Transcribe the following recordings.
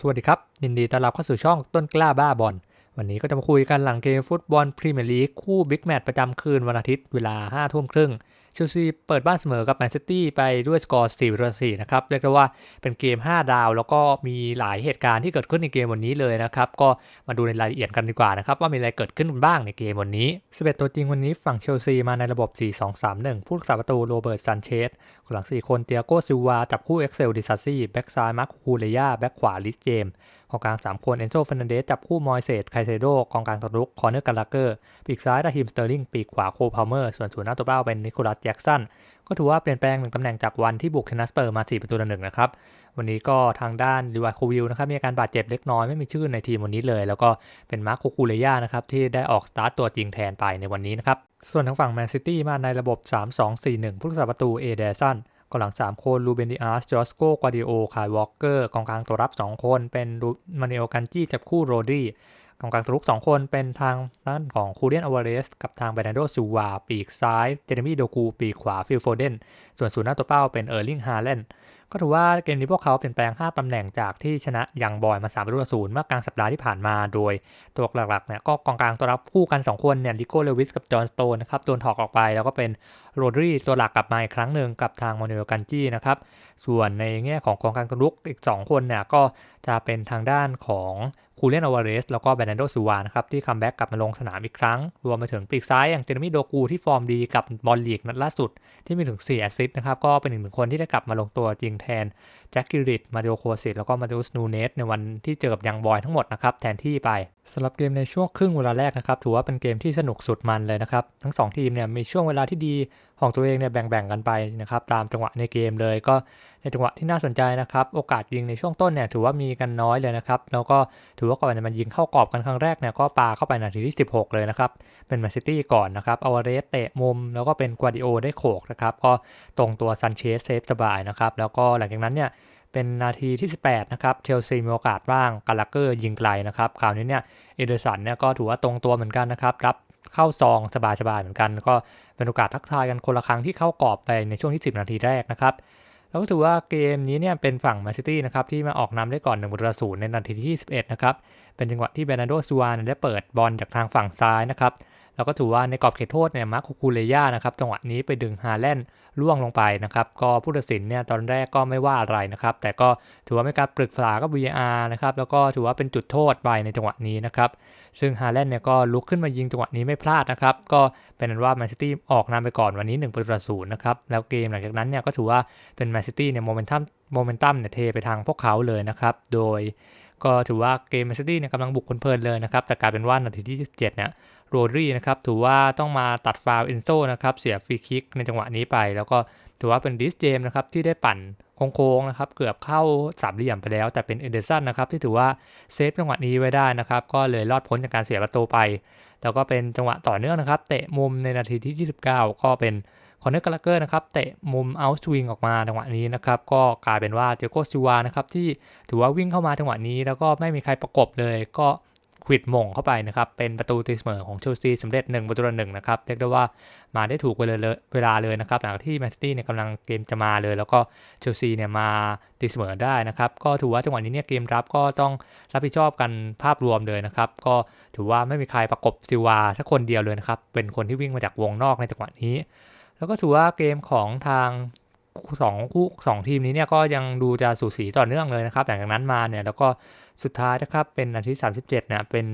สวัสดีครับ ยินดีต้อนรับเข้าสู่ช่องต้นกล้าบ้าบอล วันนี้ก็จะมาคุยกันหลังเกมฟุตบอลพรีเมียร์ลีกคู่บิ๊กแมตช์ประจำคืนวันอาทิตย์เวลา5ทุ่มครึ่ง เชลซีเปิดบ้านเสมอกับแมนซิตี้ไปด้วยสกอร์4ต่อ4นะครับ เรียกได้ว่าเป็นเกม 5 ดาว แล้วก็มีหลายเหตุการณ์ที่เกิดขึ้นในเกมวันนี้เลยนะครับ ก็มาดูในรายละเอียดกันดีกว่านะครับ ว่ามีอะไรเกิดขึ้นบ้างในเกมวันนี้ 11 ตัวจริงวันนี้ฝั่งเชลซีมาในระบบ 4-2-3-1 ผู้รักษาประตูโรเบิร์ตซันเชสหลัง 4 คนเตียโกซิลวา จับคู่เอ็กเซลดิซัสซี่แบ็กซ้ายมาร์คคูเลย่าแบ็กขวาลิสเจมกองกลาง 3 คนเอนโซเฟนเดสจับคู่มอยเซตไคเซโดกองกลางตรุกคอร์เนอร์กาลาเกอร์ปีกซ้ายดาฮิมสเตอร์ลิงปีกขวาโคพาวเมอร์ส่วนศูนย์หน้าตัวเป้าเป็นนิโคลัสจ็กสันก็ถือว่าเปลี่ยนแปลงหนึ่งตำแหน่งจากวันที่บุกชนะสเปอร์มา 4 ประตูต่อหนึ่งนะครับ วันนี้ก็ทางด้านลิวาโควิลนะครับมีอาการบาดเจ็บเล็กน้อยไม่มีชื่อในทีมวันนี้เลย แล้วก็เป็นมาร์คโคคูเลียนะครับที่ได้ออกสตาร์ตตัวจริงแทนไปในวันนี้นะครับ ส่วนทางฝั่งแมนซิตี้มาในระบบ 3-2-4-1 ผู้รักษาประตูเอเดซันกองหลัง 3 คนลูเบนดิอาสจอสโกกวาดิโอคายวอลเกอร์กองกลางตัวรับ 2 คน เป็นมาเนโอกันจี้จับคู่โรดรี กองกลางตัวรุก2คนเป็นทางด้านของคูเรียนอวาเรสกับทางเบรนโดซูวาปีกซ้าย เจเรมี่โดกูปีกขวาฟิลโฟเดน ส่วนศูนย์หน้าตัวเป้าเป็นเออร์ลิงฮาเลนก็ถือว่าเกมนี้พวกเขาเปลี่ยนแปลง 5 ตำแหน่งจากที่ชนะยังบอยมา3ประตูต่อศูนย์เมื่อกลางสัปดาห์ที่ผ่านมาโดยตัวหลักๆเนี่ยก็กองกลางตัวรับคู่กัน 2 คนเนี่ยลิโก้เลวิสกับจอห์นสโตนนะครับโดนถอกออกไป แล้วก็เป็นโรดรีตัวหลักกลับมาอีกครั้งหนึ่งกับทางมอนเนลกันจี้นะครับส่วนในแง่ของกองกลางตัวรุกอีก 2 คนเนี่ยก็จะเป็นทางด้านของ คูเลนอวาเรสแล้วก็แบรนโดซูวานะครับที่คัมแบ็กกลับมาลงสนามอีกครั้ง รวมไปถึงปีกซ้ายอย่างเจนมี่โดกูที่ฟอร์มดีกับบอลลีกนัดล่าสุดที่มีถึง4แอสซิสต์นะครับก็เป็นหนึ่งคนที่ได้กลับมาลงตัวจริงแทนแจ็คกิริตมาเดโอโคสิตแล้วก็มาเดอุสนูเนสในวันที่เจอกับยังบอยทั้งหมดนะครับแทนที่ไปสำหรับเกมในช่วงครึ่งเวลาแรกนะครับถือว่าเป็นเกมที่สนุกสุดมันเลยนะครับทั้ง 2 ทีมเนี่ยมีช่วงเวลาที่ดีของตัวเองเนี่ยแบ่งๆกันไปนะครับตามจังหวะในเกมเลยก็ในจังหวะที่น่าสนใจนะครับโอกาสยิงในช่วงต้นเนี่ยถือว่ามีกันน้อยเลยนะครับแล้วก็ถือว่าก่อนจะมันยิงเข้ากรอบกันครั้งแรกเนี่ยก็ปาเข้าไปนาทีที่ 16 เลยนะครับเป็นแมนซิตี้ก่อนนะครับอวาเรสเตะมุม แล้วก็เป็นกัวดิโอได้โขกนะครับก็ตรงตัวซันเชสเซฟสบายนะครับแล้วก็หลังจากนั้นเนี่ย เป็นนาทีที่ 18 นะครับ เชลซีมีโอกาสบ้างกาลาเกอร์ยิงไกลนะครับคราวนี้เนี่ยเอเดอร์สันเนี่ยก็ถือว่าตรงตัวเหมือนกันนะครับ รับเข้าซองสบายๆเหมือนกัน ก็เป็นโอกาสทักทายกันคนละครั้งที่เข้ากรอบไปในช่วงที่ 10 นาทีแรกนะครับแล้วก็ถือว่าเกมนี้เนี่ยเป็นฝั่งแมนซิตี้นะครับที่มาออกนำได้ก่อน1ประตูในนาทีที่ 21 นะครับ เป็นจังหวะที่เบรนาโดซูวานได้เปิดบอลจากทางฝั่งซ้ายนะครับ แล้วก็ถือว่าในกรอบเขตโทษเนี่ยมาร์คคูเลย่านะครับจังหวะนี้ไปดึงฮาแลนด์ล่วงลงไปนะครับ ก็ผู้ตัดสินเนี่ยตอนแรกก็ไม่ว่าอะไรนะครับ แต่ก็ถือว่าไม่การปรึกษากับ VAR นะครับ แล้วก็ถือว่าเป็นจุดโทษไปในจังหวะนี้นะครับ ซึ่งฮาแลนด์เนี่ยก็ลุกขึ้นมายิงจังหวะนี้ไม่พลาดนะครับ ก็เป็นนั้นว่าแมนซิตี้ออกนำไปก่อนวันนี้1ประตูต่อศูนย์นะครับ แล้วเกมหลังจากนั้นเนี่ยก็ถือว่าเป็นแมนซิตี้เนี่ยโมเมนตัมโมเมนตัมเนี่ยเทไปทางพวกเขาเลยนะครับ โดยก็ถือว่าเกมแมนซิตี้เนี่ยกำลังบุกเพลินเลยนะครับ แต่กลายเป็นว่านาทีที่ 27 เนี่ย โรดรีนะครับถือว่าต้องมาตัดฟาวเอนโซนะครับเสียฟรีคิกในจังหวะนี้ไป แล้วก็ถือว่าเป็นดิสเจมนะครับที่ได้ปั่นโค้งๆนะครับเกือบเข้าสามเหลี่ยมไปแล้ว แต่เป็นเอเดอร์สันนะครับที่ถือว่าเซฟจังหวะนี้ไว้ได้นะครับก็เลยรอดพ้นจากการเสียประตูไป แล้วก็เป็นจังหวะต่อเนื่องนะครับเตะมุมในนาทีที่ 29 ก็เป็นคอนเนอร์กาลเกอร์นะครับเตะมุมเอาท์สวิงออกมาจังหวะนี้นะครับก็กลายเป็นว่าเจโกซิวานะครับที่ถือว่าวิ่งเข้ามาจังหวะนี้ แล้วก็ไม่มีใครประกบเลย ก็ ควิดมงเข้าไปนะครับ เป็นประตูตีเสมอของเชลซีสำเร็จ1ประตูต่อหนึ่งนะครับเรียกได้ว่ามาได้ถูกเวลาเลยเวลาเลยนะครับหลังที่แมนซิตี้เนี่ยกำลังเกมจะมาเลย แล้วก็เชลซีเนี่ยมาตีเสมอได้นะครับก็ถือว่าจังหวะนี้เนี่ยเกมรับก็ต้องรับผิดชอบกันภาพรวมเลยนะครับก็ถือว่าไม่มีใครประกบซิวาสักคนเดียวเลยนะครับเป็นคนที่วิ่งมาจากวงนอกในจังหวะนี้ แล้วก็ถือว่าเกมของทางสองคู่สองทีมนี้เนี่ยก็ยังดูจะสูสีต่อเนื่องเลยนะครับหลังจากนั้นมาเนี่ยแล้วก็ สุดท้ายนะครับเป็นนาที37เนี่ยเป็น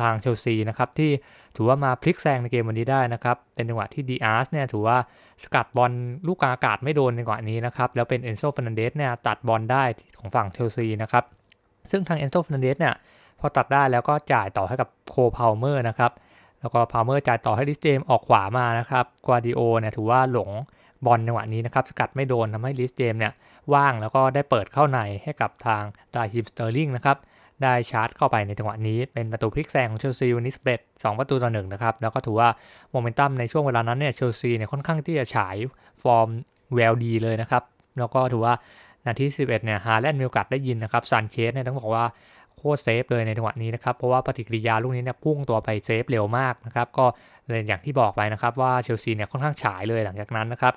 ทางเชลซีนะครับที่ถือว่ามาพลิกแซงในเกมวันนี้ได้นะครับเป็นจังหวะที่ดีอาร์สเนี่ยถือว่าสกัดบอลลูกกาอากาศไม่โดนในจังหวะนี้นะครับแล้วเป็นเอนโซฟ e นนเดสเนี่ยตัดบอลได้ของฝั่งเชลซีนะครับซึ่งทางเอนโซฟ e นนเดสเนี่ยพอตัดได้แล้วก็จ่ายต่อให้กับโคพาวเมอร์นะครับแล้วก็พาวเมอร์จ่ายต่อให้ดิสเจมออกขวามานะครับกวาดิโอเนี่ยถือว่าหลงบอลจังหวะนี้นะครับสกัดไม่โดนทำให้ลิสเจมเนี่ยว่างแล้วก็ได้เปิดเข้าในให้กับทางดาฮิมสเตอร์ลิงนะครับ ได้ชาร์จเข้าไปในจังหวะนี้ เป็นประตูพลิกแซงของเชลซีวันนี้สเปรด2ประตูต่อหนึ่งนะครับแล้วก็ถือว่าโมเมนตัมในช่วงเวลานั้นเนี่ยเชลซีเนี่ยค่อนข้างที่จะฉายฟอร์มแววดีเลยนะครับแล้วก็ถือว่านาที11เนี่ยฮาแลนด์มีโอกาสได้ยินนะครับซันเคสเนี่ยต้องบอกว่าโคตรเซฟเลยในจังหวะนี้นะครับ เพราะว่าปฏิกิริยาลูกนี้เนี่ยพุ่งตัวไปเซฟเร็วมากนะครับ ก็เลยอย่างที่บอกไปนะครับว่าเชลซีเนี่ยค่อนข้างฉายเลยหลังจากนั้นนะครับ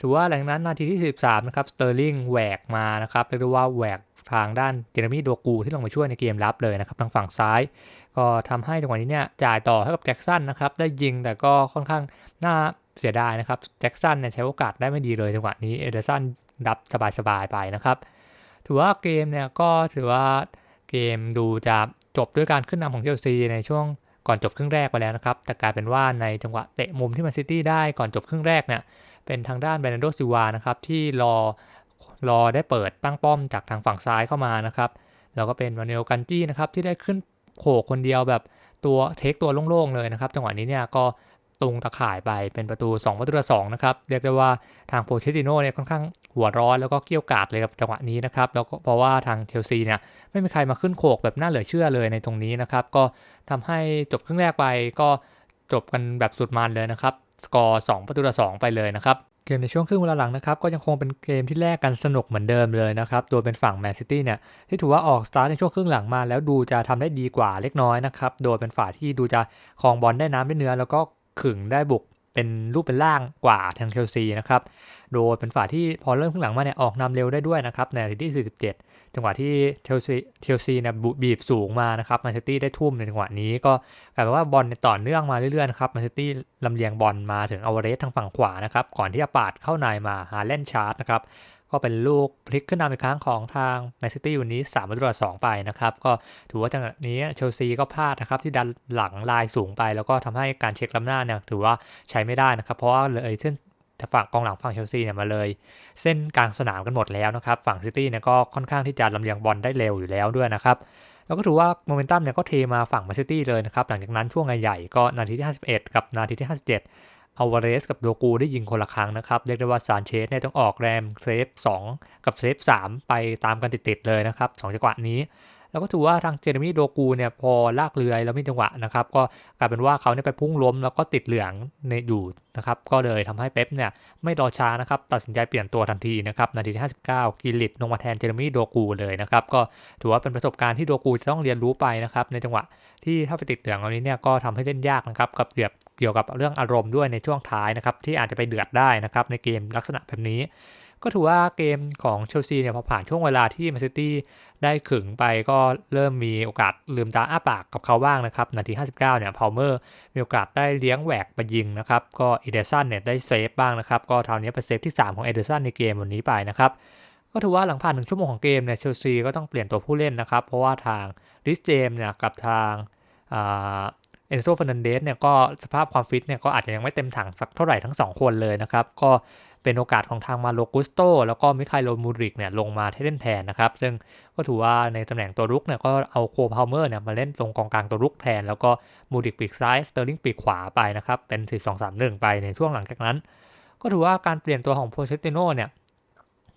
ถือว่าหลังนั้นนาทีที่ 13 นะครับสเตอร์ลิงแหวกมานะครับเรียกว่าแหวก ทางด้านเจเรมี่โดกูที่ลงมาช่วยในเกมรับเลยนะครับทางฝั่งซ้าย ก็ทำให้จังหวะนี้เนี่ยจ่ายต่อให้กับแจ็คสันนะครับได้ยิงแต่ก็ค่อนข้างน่าเสียดายนะครับแจ็คสันเนี่ยใช้โอกาสได้ไม่ดีเลยจังหวะนี้เอเดอร์สันรับสบายๆไปนะครับถือว่าเกมเนี่ยก็ถือว่าเกมดูจะจบด้วยการขึ้นนำของเชลซีในช่วงก่อนจบครึ่งแรกไปแล้วนะครับ แต่กลายเป็นว่าในจังหวะเตะมุมที่แมนซิตี้ได้ก่อนจบครึ่งแรกเนี่ย เป็นทางด้านเบรนโดซิวานะครับที่รอ รอได้เปิดตั้งป้อมจากทางฝั่งซ้ายเข้ามานะครับ แล้วก็เป็นวานเนลกันจี้นะครับที่ได้ขึ้นโขกคนเดียวแบบตัวเทคตัวโล่งๆเลยนะครับจังหวะนี้เนี่ยก็ตรงตะข่ายไปเป็นประตู 2 ประตูต่อ2นะครับ เรียกได้ว่าทางโปเชติโน่เนี่ยค่อนข้างหัวร้อนแล้วก็เกี่ยวกาดเลยกับจังหวะนี้นะครับแล้วก็เพราะว่าทางเชลซีเนี่ยไม่มีใครมาขึ้นโขกแบบน่าเหลือเชื่อเลยในตรงนี้นะครับ ก็ทำให้จบครึ่งแรกไปก็จบกันแบบสุดมันเลยนะครับ สกอร์ 2 ประตูต่อ2ไปเลยนะครับ เกมในช่วงครึ่งเวลาหลังนะครับก็ยังคงเป็นเกมที่แลกกันสนุกเหมือนเดิมเลยนะครับ โดยเป็นฝั่งแมนซิตี้เนี่ยที่ถือว่าออกสตาร์ทในช่วงครึ่งหลังมา แล้วดูจะทำได้ดีกว่าเล็กน้อยนะครับ โดยเป็นฝ่ายที่ดูจะคลองบอลได้น้ำได้เนื้อ แล้วก็ขึงได้บุกเป็นรูปเป็นร่างกว่าทางเชลซีนะครับ โดยเป็นฝ่ายที่พอเริ่มครึ่งหลังมาเนี่ยออกนำเร็วได้ด้วยนะครับในนาทีที่47 จังหวะที่เชลซีเชลซีเนี่ยบีบสูงมานะครับแมนซิตี้ได้ทุ่มในจังหวะนี้ก็กลายเป็นว่าบอลต่อเนื่องมาเรื่อยๆนะครับแมนซิตี้ลำเลียงบอลมาถึงอวเรสทางฝั่งขวานะครับก่อนที่จะปาดเข้าในมาหาเลนชาร์จนะครับก็เป็นลูกพลิกขึ้นนำอีกครั้งของทางแมนซิตี้วันนี้3ประตูต่อ2ไปนะครับ ก็ถือว่าจังหวะนี้เชลซีก็พลาดนะครับ ที่ดันหลังลายสูงไป แล้วก็ทำให้การเช็คล้ำหน้าเนี่ยถือว่าใช้ไม่ได้นะครับ เพราะว่าเลยเส้น ฝั่งกองหลังฝั่งเชลซีเนี่ยมาเลย เส้นกลางสนามกันหมดแล้วนะครับ ฝั่งซิตี้เนี่ยก็ค่อนข้างที่จะลำเลียงบอลได้เร็วอยู่แล้วด้วยนะครับ แล้วก็ถือว่าโมเมนตัมเนี่ยก็เทมาฝั่งแมนซิตี้เลยนะครับ หลังจากนั้นช่วงใหญ่ๆก็นาทีที่ 51 กับนาทีที่ 57อาวาเรสกับโดกูได้ยิงคนละครั้งนะครับ เรียกได้ว่าซานเชสเนี่ยต้องออกแรมเซฟ2กับเซฟ3ไปตามกันติดๆเลยนะครับสองจังหวะนี้ แล้วก็ถือว่าทางเจเรมี่โดกูเนี่ยพอลากเรือแล้วมีจังหวะนะครับ ก็กลายเป็นว่าเขาเนี่ยไปพุ่งล้มแล้วก็ติดเหลืองในอยู่นะครับก็เลยทำให้เป๊ปเนี่ยไม่รอช้านะครับตัดสินใจเปลี่ยนตัวทันทีนะครับนาทีที่ 59 กิลิตลงมาแทนเจเรมี่โดกูเลยนะครับก็ถือว่าเป็นประสบการณ์ที่โดกูจะต้องเรียนรู้ไปนะครับในจังหวะที่ถ้าไปติดเหลืองตรงนี้เนี่ยก็ทำให้เล่นยากนะครับกับเกือบเกี่ยวกับเรื่องอารมณ์ด้วยในช่วงท้ายนะครับที่อาจจะไปเดือดได้นะครับในเกมลักษณะแบบนี้ ก็ถือว่าเกมของเชลซีเนี่ยพอผ่านช่วงเวลาที่แมนซิตี้ได้ขึงไปก็เริ่มมีโอกาสลืมตาอ้าปากกับเขาบ้างนะครับนาที 59เนี่ยพาวเมอร์มีโอกาสได้เลี้ยงแหวกไปยิงนะครับก็อเดสันเนี่ยได้เซฟบ้างนะครับก็เท่านี้เป็นเซฟที่ 3 ของเอเดสันในเกมวันนี้ไปนะครับก็ถือว่าหลังผ่านหนึ่งชั่วโมงของเกมเนี่ยเชลซีก็ต้องเปลี่ยนตัวผู้เล่นนะครับ เพราะว่าทางริสเจมเนี่ยกับทางเอนโซฟานันเดสเนี่ยก็สภาพความฟิตเนี่ยก็อาจจะยังไม่เต็มถังสักเท่าไหร่ทั้ง 2 คนเลยนะครับ ก็ เป็นโอกาสของทางมาโลกุสโต แล้วก็มิคายโลมูริกเนี่ยลงมาให้เล่นแทนนะครับ ซึ่งก็ถือว่าในตำแหน่งตัวรุกเนี่ยก็เอาโคพาวเมอร์เนี่ยมาเล่นตรงกองกลางตัวรุกแทน แล้วก็มูริกปีกซ้ายสเตอร์ลิงปีกขวาไปนะครับเป็น 4 2 3 1 ไปในช่วงหลังจากนั้น ก็ถือว่าการเปลี่ยนตัวของโพเชติโนเนี่ย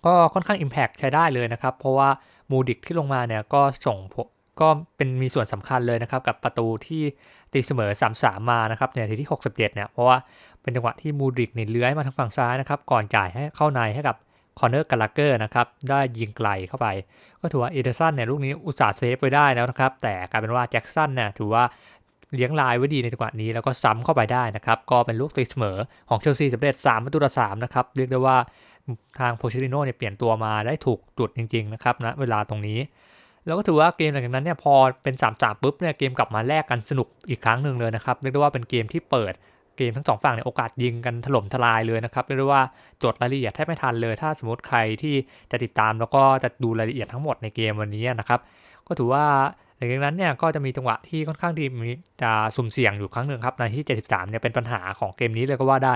ก็ค่อนข้างอิมแพกใช้ได้เลยนะครับ เพราะว่ามูดิกที่ลงมาเนี่ยก็ส่ง ก็เป็นมีส่วนสำคัญเลยนะครับ กับประตูที่ตีเสมอ 3-3 มานะครับในนาทีที่ 67 เนี่ย เพราะว่าเป็นจังหวะที่มูดริกนี่ยเลื้อยมาทางฝั่งซ้ายนะครับ ก่อนจ่ายให้เข้าในให้กับคอนเนอร์กาลาเกอร์นะครับ ได้ยิงไกลเข้าไป ก็ถือว่าเอเดอร์สันเนี่ยลูกนี้อุตส่าห์เซฟไว้ได้แล้วนะครับ แต่กลายเป็นว่าแจ็คสันเนี่ยถือว่าเลี้ยงลายไว้ดีในจังหวะนี้แล้วก็ซ้ำเข้าไปได้นะครับ ก็เป็นลูกตีเสมอของเชลซีสำเร็จ3ประตูต่อ3นะครับ เรียกได้ว่าทางโพชิติโน่เนี่ยเปลี่ยนตัวมาได้ถูกจุดจริงๆนะครับนะเวลาตรงนี้ แล้วก็ถือว่าเกมหลังจากนั้นเนี่ยพอเป็น3ามสามปุ๊บเนี่ยเกมกลับมาแลกกันสนุกอีกครั้งหนึ่งเลยนะครับเรียกได้ว่าเป็นเกมที่เปิดเกมทั้งสองฝั่งเนี่ยโอกาสยิงกันถล่มทลายเลยนะครับเรียกได้ว่าจดรายละเอียดแทบไม่ทันเลย ถ้าสมมติใครที่จะติดตามแล้วก็จะดูรายละเอียดทั้งหมดในเกมวันนี้นะครับก็ถือว่าหลังจากนั้นเนี่ยก็จะมีจังหวะที่ค่อนข้างดีมีจะสุ่มเสี่ยงอยู่ครั้งหนึ่งครับในที่ 73เนี่ยเป็นปัญหาของเกมนี้เลยก็ว่าได้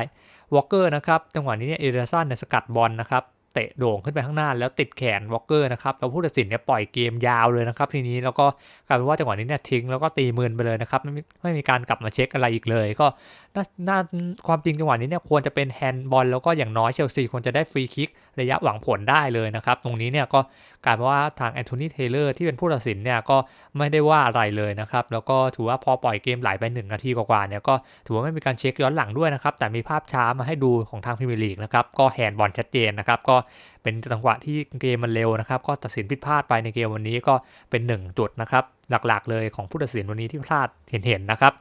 วอลเกอร์นะครับจังหวะนี้เนี่ยเอเดอร์สันเนี่ยสกัดบอลนะครับ เตะโด่งขึ้นไปข้างหน้า แล้วติดแขนวอลเกอร์นะครับแล้วผู้ตัดสินเนี่ยปล่อยเกมยาวเลยนะครับทีนี้แล้วก็กลายเป็นว่าจังหวะนี้เนี่ยทิ้งแล้วก็ตีมืนไปเลยนะครับไม่ไม่มีการกลับมาเช็คอะไรอีกเลย ก็น่าความจริงจังหวะนี้เนี่ยควรจะเป็นแฮนด์บอลแล้วก็อย่างน้อยเชลซีควรจะได้ฟรีคิก ระยะหวังผลได้เลยนะครับ ตรงนี้เนี่ยก็กลายเป็นว่าทางแอนโทนีเทเลอร์ที่เป็นผู้ตัดสินเนี่ยก็ไม่ได้ว่าอะไรเลยนะครับ แล้วก็ถือว่าพอปล่อยเกมไหลไป1นาทีกว่าเนี่ยก็ถือว่าไม่มีการเช็คย้อนหลังด้วยนะครับ แต่มีภาพช้ามาให้ดูของทางพรีเมียร์ลีกนะครับก็แฮนด์บอลชัดเจนนะครับก็เป็นจังหวะที่เกมมันเร็วนะครับ ก็ตัดสินผิดพลาดไปในเกมวันนี้ก็เป็น 1 จุดนะครับหลักๆเลยของผู้ตัดสินวันนี้ที่พลาดเห็นๆนะครับ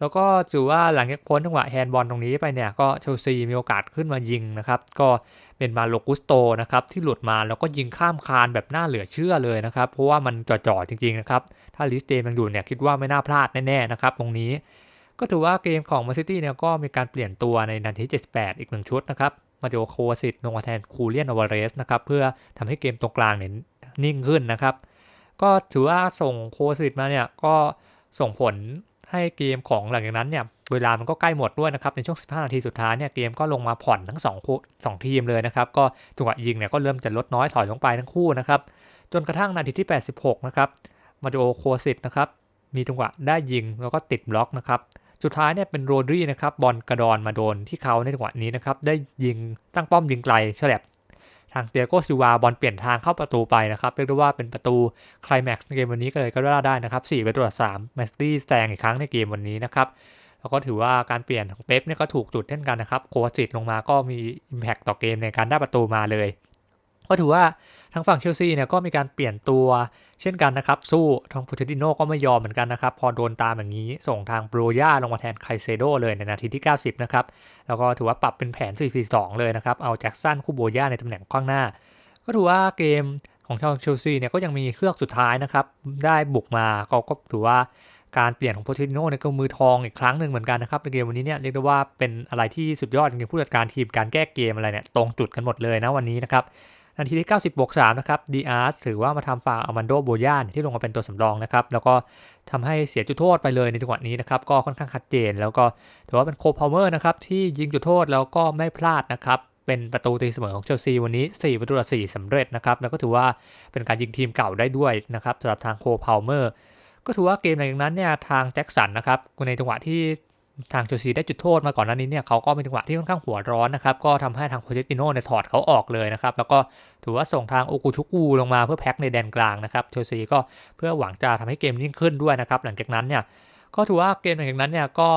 แล้วก็ถือว่าหลังจากพ้นจังหวะแฮนด์บอลตรงนี้ไปเนี่ยก็เชลซีมีโอกาสขึ้นมายิงนะครับก็เป็นมาโลกุสโตนะครับที่หลุดมาแล้วก็ยิงข้ามคานแบบน่าเหลือเชื่อเลยนะครับเพราะว่ามันจ่อๆจริงๆนะครับถ้าลิสเตมยังอยู่เนี่ยคิดว่าไม่น่าพลาดแน่ๆนะครับตรงนี้ ก็ถือว่าเกมของมาซิตี้เนี่ยก็มีการเปลี่ยนตัวในนาที 78 อีกหนึ่งชุดนะครับมาโจโคสิตลงมาแทนคูเลียนอวาเรสนะครับเพื่อทำให้เกมตรงกลางเนี่ยนิ่งขึ้นนะครับก็ถือว่าส่งโคสิตมาเนี่ยก็ส่งผล ให้เกมของหลังจากนั้นเนี่ยเวลามันก็ใกล้หมดด้วยนะครับ ในช่วง 15 นาทีสุดท้ายเนี่ยเกมก็ลงมาผ่อนทั้ง2คู่2ทีมเลยนะครับ ก็จังหวะยิงเนี่ยก็เริ่มจะลดน้อยถอยลงไปทั้งคู่นะครับ จนกระทั่งนาทีที่ 86 นะครับมาโจโคสิตนะครับมีจังหวะได้ยิงแล้วก็ติดบล็อกนะครับสุดท้ายเนี่ยเป็นโรดรีนะครับบอลกระดอนมาโดนที่เขาในจังหวะนี้นะครับได้ยิงตั้งป้อมยิงไกลเฉลบ ทางเตียโกซิวาบอลเปลี่ยนทางเข้าประตูไปนะครับ เรียกได้ว่าเป็นประตูคลายแม็กซ์ในเกมวันนี้ก็เลยก็ได้นะครับ4ประตูต่อ3แมสตี้แซงอีกครั้งในเกมวันนี้นะครับแล้วก็ถือว่าการเปลี่ยนของเป๊ปเนี่ยก็ถูกจุดเช่นกันนะครับ โควาสิตลงมาก็มี Impact ต่อเกมในการได้ประตูมาเลย ก็ถือว่าทางฝั่งเชลซีเนี่ยก็มีการเปลี่ยนตัวเช่นกันนะครับ สู้ทางฟูเทติโนก็ไม่ยอมเหมือนกันนะครับ พอโดนตามอย่างนี้ส่งทางบรย่าลงมาแทนไคเซโดเลยในนาทีที่ 90 นะครับ แล้วก็ถือว่าปรับเป็นแผน 4-4-2 เลยนะครับ เอาแจ็คสันคู่โบรย่าในตำแหน่งข้างหน้า ก็ถือว่าเกมของชาวเชลซีเนี่ยก็ยังมีเครื่องสุดท้ายนะครับ ได้บุกมาก็ก็ถือว่าการเปลี่ยนของโพเทติโนเนี่ยก็มือทองอีกครั้งหนึ่งเหมือนกันนะครับในเกมวันนี้เนี่ยเรียกได้ว่าเป็นอะไรที่สุดยอดจริงผู้จัดการทีมการแก้เกมอะไรเนี่ยตรงจุดกันหมดเลยนะวันนี้นะครับ นาทีที่ 90บวก3นะครับดีอาร์สถือว่ามาทำฟาวอามันโดโบย่านที่ลงมาเป็นตัวสำรองนะครับ แล้วก็ทำให้เสียจุดโทษไปเลยในจังหวะนี้นะครับ ก็ค่อนข้างชัดเจน แล้วก็ถือว่าเป็นโคพาวเมอร์นะครับที่ยิงจุดโทษแล้วก็ไม่พลาดนะครับเป็นประตูตีเสมอของเชลซีวันนี้ 4 ประตูต่อ4สำเร็จนะครับ แล้วก็ถือว่าเป็นการยิงทีมเก่าได้ด้วยนะครับสำหรับทางโคพาวเมอร์ก็ถือว่าเกมหลังจากนั้นเนี่ยทางแจ็คสันนะครับในจังหวะที่ ทางเชลซีได้จุดโทษมาก่อนหน้านี้เนี่ยเขาก็เป็นจังหวะที่ค่อนข้างหัวร้อนนะครับก็ทำให้ทางโคเชติโน่เนี่ยถอดเขาออกเลยนะครับแล้วก็ถือว่าส่งทางโอกุชุกูลงมาเพื่อแพ็คในแดนกลางนะครับเชลซีก็เพื่อหวังจะทำให้เกมยิ่งขึ้นด้วยนะครับหลังจากนั้นเนี่ยก็ถือว่าเกมหลังจากนั้นเนี่ยก็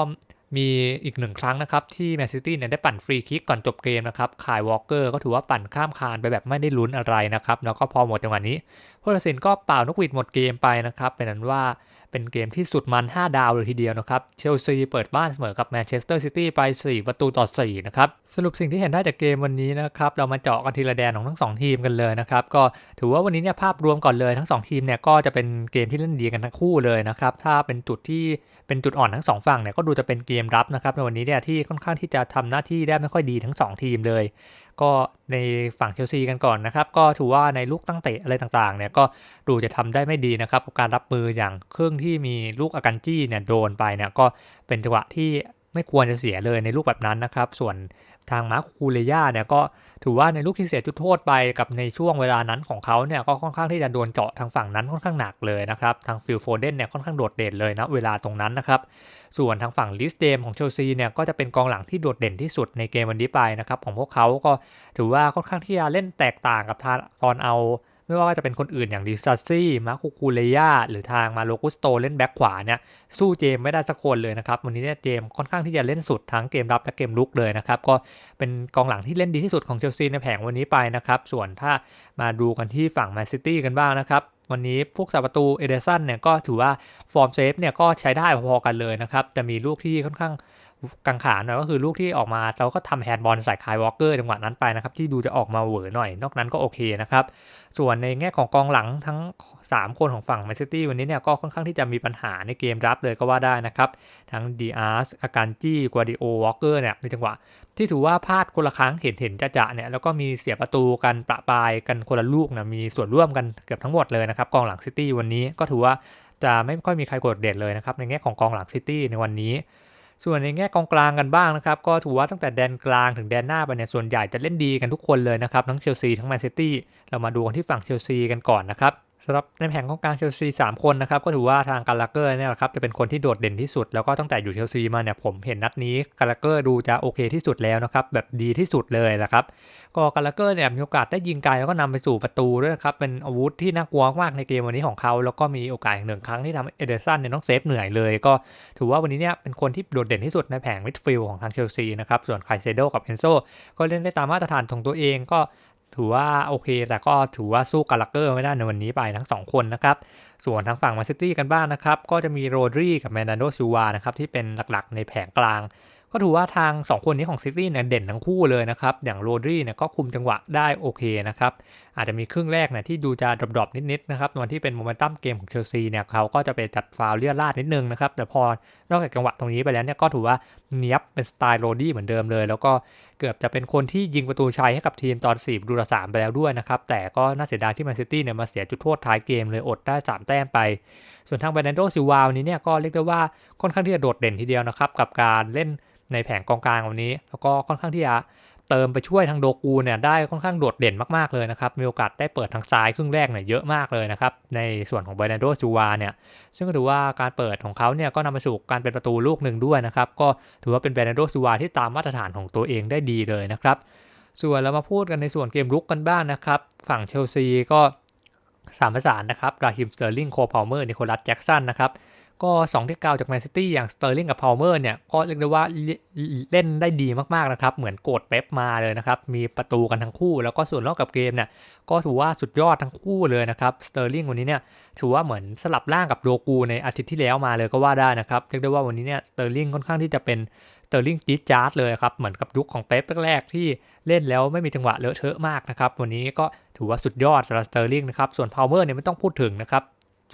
มีอีกหนึ่งครั้งนะครับที่แมนซิตี้เนี่ยได้ปั่นฟรีคิกก่อนจบเกมนะครับคายวอลเกอร์ก็ถือว่าปั่นข้ามคานไปแบบไม่ได้ลุ้นอะไรนะครับแล้วก็พอหมดจังหวะนี้ผู้ตัดสินก็เป่านกหวีดหมดเกมไปนะครับเป็นนั้นว่า เป็นเกมที่สุดมัน 5 ดาวเลยทีเดียวนะครับเชลซีเปิดบ้านเสมอกับแมนเชสเตอร์ซิตี้ไป 4 ประตูต่อ 4 นะครับ สรุปสิ่งที่เห็นได้จากเกมวันนี้นะครับ เรามาเจาะกันทีละแดนของทั้ง 2 ทีมกันเลยนะครับ ก็ถือว่าวันนี้เนี่ยภาพรวมก่อนเลยทั้ง 2 ทีมเนี่ยก็จะเป็นเกมที่เล่นดีกันทั้งคู่เลยนะครับ ถ้าเป็นจุดที่เป็นจุดอ่อนทั้ง 2 ฝั่งเนี่ยก็ดูจะเป็นเกมรับนะครับในวันนี้เนี่ยที่ค่อนข้างที่จะทำหน้าที่ได้ไม่ค่อยดีทั้ง 2 ทีมเลย ก็ในฝั่งเชลซีกันก่อนนะครับ ก็ถือว่าในลูกตั้งเตะอะไรต่างๆเนี่ยก็ดูจะทำได้ไม่ดีนะครับกับการรับมืออย่างเครื่องที่มีลูกอากันจี้เนี่ยโดนไปเนี่ยก็เป็นจังหวะที่ไม่ควรจะเสียเลยในลูกแบบนั้นนะครับ ส่วน ทางมาร์คคูเลย่าเนี่ยก็ถือว่าในลูกที่เสียจุดโทษไปกับในช่วงเวลานั้นของเขาเนี่ยก็ค่อนข้างที่จะโดนเจาะทางฝั่งนั้นค่อนข้างหนักเลยนะครับ ทางฟิลโฟเดนเนี่ยค่อนข้างโดดเด่นเลยนะเวลาตรงนั้นนะครับ ส่วนทางฝั่งลิสเดมของเชลซีเนี่ยก็จะเป็นกองหลังที่โดดเด่นที่สุดในเกมวันนี้ไปนะครับของพวกเขาก็ถือว่าค่อนข้างที่จะเล่นแตกต่างกับตอนเอา ไม่ว่าจะเป็นคนอื่นอย่างดิซาซี่มาคูคูเลยาหรือทางมาโลกุสโตเล่นแบ็คขวาเนี่ยสู้เจมไม่ได้สักคนเลยนะครับ วันนี้เนี่ยเจมค่อนข้างที่จะเล่นสุดทั้งเกมรับและเกมลุกเลยนะครับ ก็เป็นกองหลังที่เล่นดีที่สุดของเชลซีในแผงวันนี้ไปนะครับ ส่วนถ้ามาดูกันที่ฝั่งแมนซิตี้กันบ้างนะครับวันนี้พวกสาประตูเอเดสันเนี่ยก็ถือว่าฟอร์มเซฟเนี่ยก็ใช้ได้พอๆกันเลยนะครับ จะมีลูกที่ค่อนข้าง กังขาหน่อยก็คือลูกที่ออกมาเราก็ทำแฮนด์บอลใส่คายวอลเกอร์จังหวะนั้นไปนะครับ ที่ดูจะออกมาเหวอหน่อย นอกนั้นก็โอเคนะครับ ส่วนในแง่ของกองหลังทั้ง 3 คนของฝั่งแมนซิตี้วันนี้เนี่ยก็ค่อนข้างที่จะมีปัญหาในเกมรับเลยก็ว่าได้นะครับ ทั้งดีอาร์สอาการจี้กัวดิโอวอลเกอร์เนี่ยในจังหวะ ที่ถือว่าพลาดคนละครั้งเห็นเห็นจะจะเนี่ยแล้วก็มีเสียประตูกันประปายกันคนละลูกนะมีส่วนร่วมกันเกือบทั้งหมดเลยนะครับกองหลังซิตี้วันนี้ก็ถือว่าจะไม่ค่อยมีใครกดเด่นเลยนะครับในแง่ของกองหลังซิตี้ในวันนี้ ส่วนในแง่กองกลางกันบ้างนะครับ ก็ถือว่าตั้งแต่แดนกลางถึงแดนหน้าไปเนี่ยส่วนใหญ่จะเล่นดีกันทุกคนเลยนะครับ ทั้งเชลซีทั้งแมนซิตี้เรามาดูกันที่ฝั่งเชลซีกันก่อนนะครับ สำหรับในแผงของกลางเชลซี3คนนะครับ ก็ถือว่าทางกาลาเกอร์เนี่ยแหละครับจะเป็นคนที่โดดเด่นที่สุด แล้วก็ตั้งแต่อยู่เชลซีมาเนี่ยผมเห็นนัดนี้กาลาเกอร์ดูจะโอเคที่สุดแล้วนะครับแบบดีที่สุดเลยนะครับก็กาลาเกอร์เนี่ยมีโอกาสได้ยิงไกลแล้วก็นำไปสู่ประตูด้วยนะครับเป็นอาวุธที่น่ากลัวมากในเกมวันนี้ของเขา แล้วก็มีโอกาสหนึ่งครั้งที่ทำเอเดอร์สันเนี่ยต้องเซฟเหนื่อยเลย ก็ถือว่าวันนี้เนี่ยเป็นคนที่โดดเด่นที่สุดในแผงมิดฟิลด์ของทางเชลซีนะครับส่วนไคเซโดกับเอนโซก็เล่นได้ตามมาตรฐานของตัวเองก็ ถือว่าโอเค แต่ก็ถือว่าสู้กาลเกอร์ไม่ได้ในวันนี้ไปทั้ง 2 คนนะครับ ส่วนทางฝั่งมาซิตี้กันบ้างนะครับ ก็จะมีโรดรีกับแมนดานโดซิวานะครับที่เป็นหลักๆ ในแผงกลาง ก็ถือว่าทาง 2 คนนี้ของซิตี้เนี่ยเด่นทั้งคู่เลยนะครับ อย่างโรดรีเนี่ยก็คุมจังหวะได้โอเคนะครับ อาจจะมีครึ่งแรกเนี่ยที่ดูจะดรอปๆนิดๆนะครับวันที่เป็นโมเมนตัมเกมของเชลซีเนี่ยเขาก็จะไปจัดฟาวเลี่ยราดนิดนึงนะครับแต่พอนอกจากจังหวะตรงนี้ไปแล้วเนี่ยก็ถือว่าเนี้ยบเป็นสไตล์โรดี้เหมือนเดิมเลย แล้วก็ เกือบจะเป็นคนที่ยิงประตูชัยให้กับทีมตอน4ประตูต่อ3ไปแล้วด้วยนะครับ แต่ก็น่าเสียดายที่แมนซิตี้เนี่ยมาเสียจุดโทษท้ายเกมเลยอดได้ 3 แต้มไป ส่วนทางแบรนโดซิวาวันนี้เนี่ยก็เรียกได้ว่าค่อนข้างที่จะโดดเด่นทีเดียวนะครับกับการเล่นในแผงกองกลางวันนี้ แล้วก็ค่อนข้างที่จะ เติมไปช่วยทางโดกูเนี่ยได้ค่อนข้างโดดเด่นมากๆเลยนะครับ มีโอกาสได้เปิดทางซ้ายครึ่งแรกเนี่ยเยอะมากเลยนะครับ ในส่วนของเบรนโดซิลวาเนี่ยซึ่งก็ถือว่าการเปิดของเขาเนี่ยก็นำมาสู่การเป็นประตูลูกหนึ่งด้วยนะครับ ก็ถือว่าเป็นเบรนโดซิลวาที่ตามมาตรฐานของตัวเองได้ดีเลยนะครับ ส่วนเรามาพูดกันในส่วนเกมรุกกันบ้างนะครับ ฝั่งเชลซีก็สามประสานนะครับราฮิมสเตอร์ลิงโคพาวเมอร์นิโคลัสแจ็กสันนะครับ ก็2ที่เกาจากแมนซิตี้อย่างสเตอร์ลิงกับพาวเมอร์เนี่ย ก็เรียกได้ว่าเล่นได้ดีมากๆนะครับ เหมือนโกดเป๊ปมาเลยนะครับ มีประตูกันทั้งคู่ แล้วก็ส่วนรอบกับเกมเนี่ย ก็ถือว่าสุดยอดทั้งคู่เลยนะครับสเตอร์ลิงวันนี้เนี่ยถือว่าเหมือนสลับร่างกับโดกูในอาทิตย์ที่แล้วมาเลยก็ว่าได้นะครับเรียกได้ว่าวันนี้เนี่ยสเตอร์ลิงค่อนข้างที่จะเป็นสเตอร์ลิงจี๊ดจ๊าดเลยครับ เหมือนกับยุคของเป๊ปแรกๆที่เล่นแล้วไม่มีจังหวะเลอะเทอะมากนะครับวันนี้ก็ถือว่าสุดยอดสำหรับสเตอร์ลิงนะครับส่วนพาวเมอร์เนี่ยไม่ต้องพูดถึงนะครับ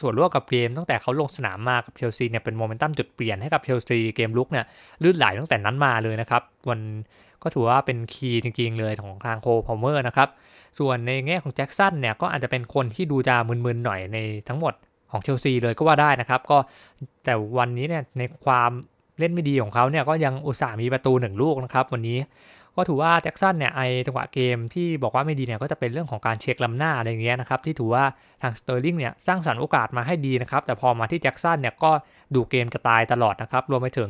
ส่วนร่วมกับเกมตั้งแต่เขาลงสนามมากับเชลซีเนี่ยเป็นโมเมนตัมจุดเปลี่ยนให้กับเชลซีเกมลุกเนี่ยลื่นไหลตั้งแต่นั้นมาเลยนะครับวันก็ถือว่าเป็นคีย์จริงๆเลยของทางโคพาวเมอร์นะครับ ส่วนในแง่ของแจ็คสันเนี่ยก็อาจจะเป็นคนที่ดูจะมึนๆหน่อยในทั้งหมดของเชลซีเลยก็ว่าได้นะครับ ก็แต่วันนี้เนี่ยในความเล่นไม่ดีของเขาเนี่ยก็ยังอุตส่าห์มีประตูหนึ่งลูกนะครับ วันนี้ ก็ถือว่าแจ็คสันเนี่ยไอจังหวะเกมที่บอกว่าไม่ดีเนี่ยก็จะเป็นเรื่องของการเช็คลำหน้าอะไรเงี้ยนะครับที่ถือว่าทางสเตอร์ลิงเนี่ยสร้างสรรค์โอกาสมาให้ดีนะครับแต่พอมาที่แจ็คสันเนี่ยก็ดูเกมจะตายตลอดนะครับรวมไปถึง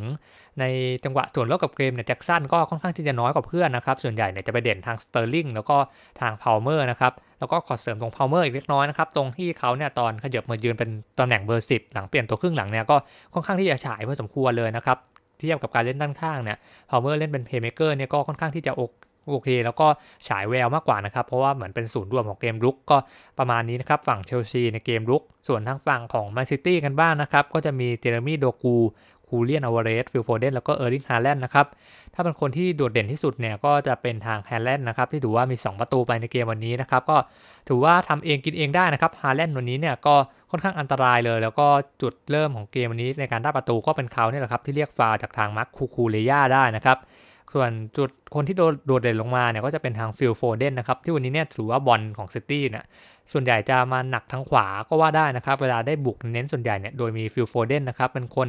ในจังหวะส่วนลดกับเกมเนี่ยแจ็คสันก็ค่อนข้างที่จะน้อยกว่าเพื่อนนะครับส่วนใหญ่เนี่ยจะไปเด่นทางสเตอร์ลิงแล้วก็ทางพาวเมอร์นะครับแล้วก็ขอเสริมตรงพาวเมอร์อีกเล็กน้อยนะครับตรงที่เขาเนี่ยตอนขยับมายืนเป็นตำแหน่งเบอร์สิบหลังเปลี่ยนตัวครึ่งหลังเนี่ยก็ค่อนข้างที่จะฉายพอสมควรเลยนะครับ เทียบกับการเล่นด้านข้างเนี่ยพาวเมอร์เล่นเป็นเพย์เมเกอร์เนี่ยก็ค่อนข้างที่จะโอเค แล้วก็ฉายแววมากกว่านะครับ เพราะว่าเหมือนเป็นศูนย์รวมของเกมรุกก็ประมาณนี้นะครับ ฝั่งเชลซีในเกมรุก ส่วนทางฝั่งของแมนซิตี้กันบ้างนะครับ ก็จะมีเจเรมี่โดกู คูเลียนอวเรสฟิลโฟเดนแล้วก็เออร์ลิงฮาแลนด์นะครับ ถ้าเป็นคนที่โดดเด่นที่สุดเนี่ยก็จะเป็นทางฮาแลนด์นะครับที่ถือว่ามี 2 ประตูไปในเกมวันนี้นะครับก็ถือว่าทำเองกินเองได้นะครับฮาแลนด์วันนี้เนี่ยก็ค่อนข้างอันตรายเลย แล้วก็จุดเริ่มของเกมวันนี้ในการได้ประตูก็เป็นเขาเนี่ยแหละครับที่เรียกฟาจากทางมาร์คคูคูเลย่าได้นะครับ ส่วนจุดคนที่โดดโดดเด่นลงมาเนี่ยก็จะเป็นทางฟิลโฟเดนนะครับที่วันนี้เนี่ยถือว่าบอลของซิตี้เนี่ยส่วนใหญ่จะมาหนักทางขวาก็ว่าได้นะครับ เวลาได้บุกเน้นส่วนใหญ่เนี่ยโดยมีฟิลโฟเดนนะครับเป็นคน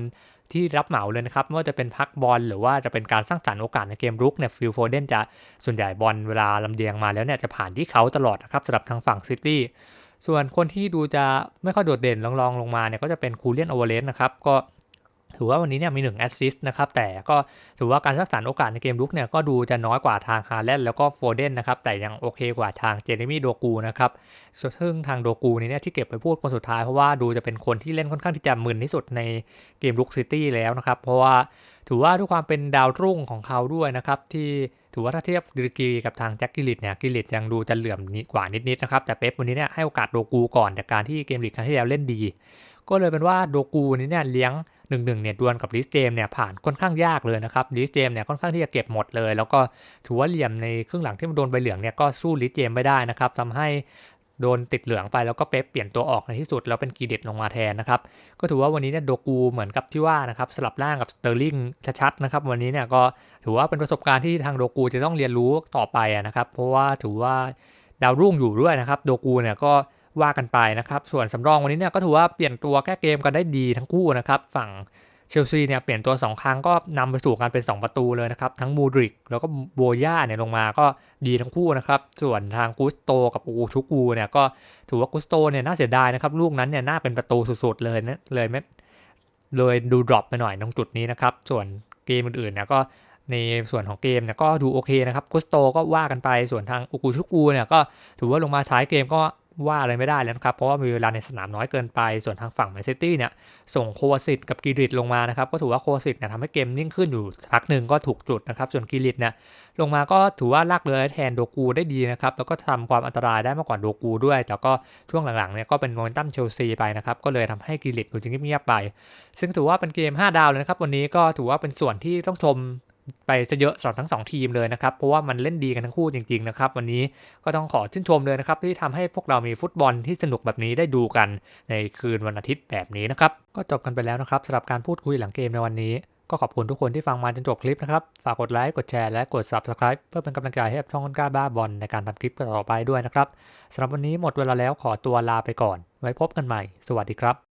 ที่รับเหมาเลยนะครับไม่ว่าจะเป็นพักบอลหรือว่าจะเป็นการสร้างสรรค์โอกาสในเกมรุกเนี่ยฟิลโฟเดนจะส่วนใหญ่บอลเวลาลำเลียงมาแล้วเนี่ยจะผ่านที่เขาตลอดนะครับสำหรับทางฝั่งซิตี้ส่วนคนที่ดูจะไม่ค่อยโดดเด่นลองๆลงมาเนี่ยก็จะเป็นคูเลียนโอเวอร์เลสนะครับก็ ถือว่าวันนี้เนี่ยมี1แอสซิสต์นะครับแต่ก็ถือว่าการสร้างสรรค์โอกาสในเกมลุกเนี่ยก็ดูจะน้อยกว่าทางฮาแลนด์แล้วก็โฟเดนนะครับแต่ยังโอเคกว่าทางเจเรมี่โดกูนะครับซึ่งทางโดกูนี่เนี่ยที่เก็บไปพูดคนสุดท้ายเพราะว่าดูจะเป็นคนที่เล่นค่อนข้างที่จะมึนที่สุดในเกมลุกซิตี้แล้วนะครับเพราะว่าถือว่าด้วยความเป็นดาวรุ่งของเขาด้วยนะครับที่ถือว่าถ้าเทียบดีกรีกับทางแจ็คกิลิตเนี่ยกิลิตยังดูจะเหลื่อมกว่านิดๆนะครับแต่เป๊ปวันนี้เนี่ยให้โอกาสโดกูก่อนจากการที่เกมลีกครั้งที่แล้วเล่นดี ก็เลยเป็นว่าโดกูนี้เนี่ยเลี้ยง หนึ่งหนึ่งเนี่ยดวลกับลิสเจมเนี่ยผ่านค่อนข้างยากเลยนะครับลิสเจมเนี่ยค่อนข้างที่จะเก็บหมดเลย แล้วก็ถือว่าเหลี่ยมในครึ่งหลังที่มันโดนใบเหลืองเนี่ยก็สู้ลิสเจมไม่ได้นะครับทำให้โดนติดเหลืองไปแล้วก็เป๊ปเปลี่ยนตัวออกในที่สุด แล้วเป็นกีเด็ดลงมาแทนนะครับ ก็ถือว่าวันนี้เนี่ยโดกูเหมือนกับที่ว่านะครับสลับร่างกับสเตอร์ลิงชัดๆนะครับวันนี้เนี่ยก็ถือว่าเป็นประสบการณ์ที่ทางโดกูจะต้องเรียนรู้ต่อไปนะครับ เพราะว่าถือว่าดาวรุ่งอยู่ด้วยนะครับ โดกูเนี่ยก็ ว่ากันไปนะครับ ส่วนสำรองวันนี้เนี่ยก็ถือว่าเปลี่ยนตัวแก้เกมกันได้ดีทั้งคู่นะครับฝั่งเชลซีเนี่ยเปลี่ยนตัว 2 ครั้งก็นำไปสู่การเป็น 2 ประตูเลยนะครับ ทั้งมูดริก แล้วก็โบย่าเนี่ยลงมาก็ดีทั้งคู่นะครับ ส่วนทางกุสโตกับอูชุกูเนี่ยก็ถือว่ากุสโตเนี่ยน่าเสียดายนะครับ ลูกนั้นเนี่ยน่าเป็นประตูสุดๆเลยนะเลยไม่เลยดูดรอปไปหน่อยตรงจุดนี้นะครับ ส่วนเกมอื่นๆเนี่ยก็ในส่วนของเกมเนี่ยก็ดูโอเคนะครับกุสโตก็ว่ากันไปส่วนทางอูกูชุกูเนี่ยก็ถือว่าลงมาท้ายเกมก็ ว่าอะไรไม่ได้แล้วนะครับ เพราะว่ามีเวลาในสนามน้อยเกินไป ส่วนทางฝั่งแมนซิตี้เนี่ยส่งโควาซิตกับกิริตลงมานะครับ ก็ถือว่าโควาซิตเนี่ยทำให้เกมนิ่งขึ้นอยู่พักหนึ่งก็ถูกจุดนะครับ ส่วนกิริตเนี่ยลงมาก็ถือว่าลากเรือแทนโดกูได้ดีนะครับ แล้วก็ทำความอันตรายได้มากกว่าโดกูด้วย แต่ก็ช่วงหลังๆเนี่ยก็เป็นโมเมนตัมเชลซีไปนะครับ ก็เลยทำให้กิริตดูจริงเงียบๆไป ซึ่งถือว่าเป็นเกม 5 ดาวเลยนะครับ วันนี้ก็ถือว่าเป็นส่วนที่ต้องชม ไปจะเยอะสำหรับทั้ง 2 ทีมเลยนะครับ เพราะว่ามันเล่นดีกันทั้งคู่จริงๆนะครับ วันนี้ก็ต้องขอชื่นชมเลยนะครับ ที่ทำให้พวกเรามีฟุตบอลที่สนุกแบบนี้ได้ดูกันในคืนวันอาทิตย์แบบนี้นะครับ ก็จบกันไปแล้วนะครับสำหรับการพูดคุยหลังเกมในวันนี้ ก็ขอบคุณทุกคนที่ฟังมาจนจบคลิปนะครับ ฝากกดไลค์กดแชร์และกด Subscribe เพื่อเป็นกำลังใจให้กับช่องนกล้าบ้าบอลในการทำคลิปต่อไปด้วยนะครับสำหรับวันนี้หมดเวลาแล้วขอตัวลาไปก่อน ไว้พบกันใหม่ สวัสดีครับ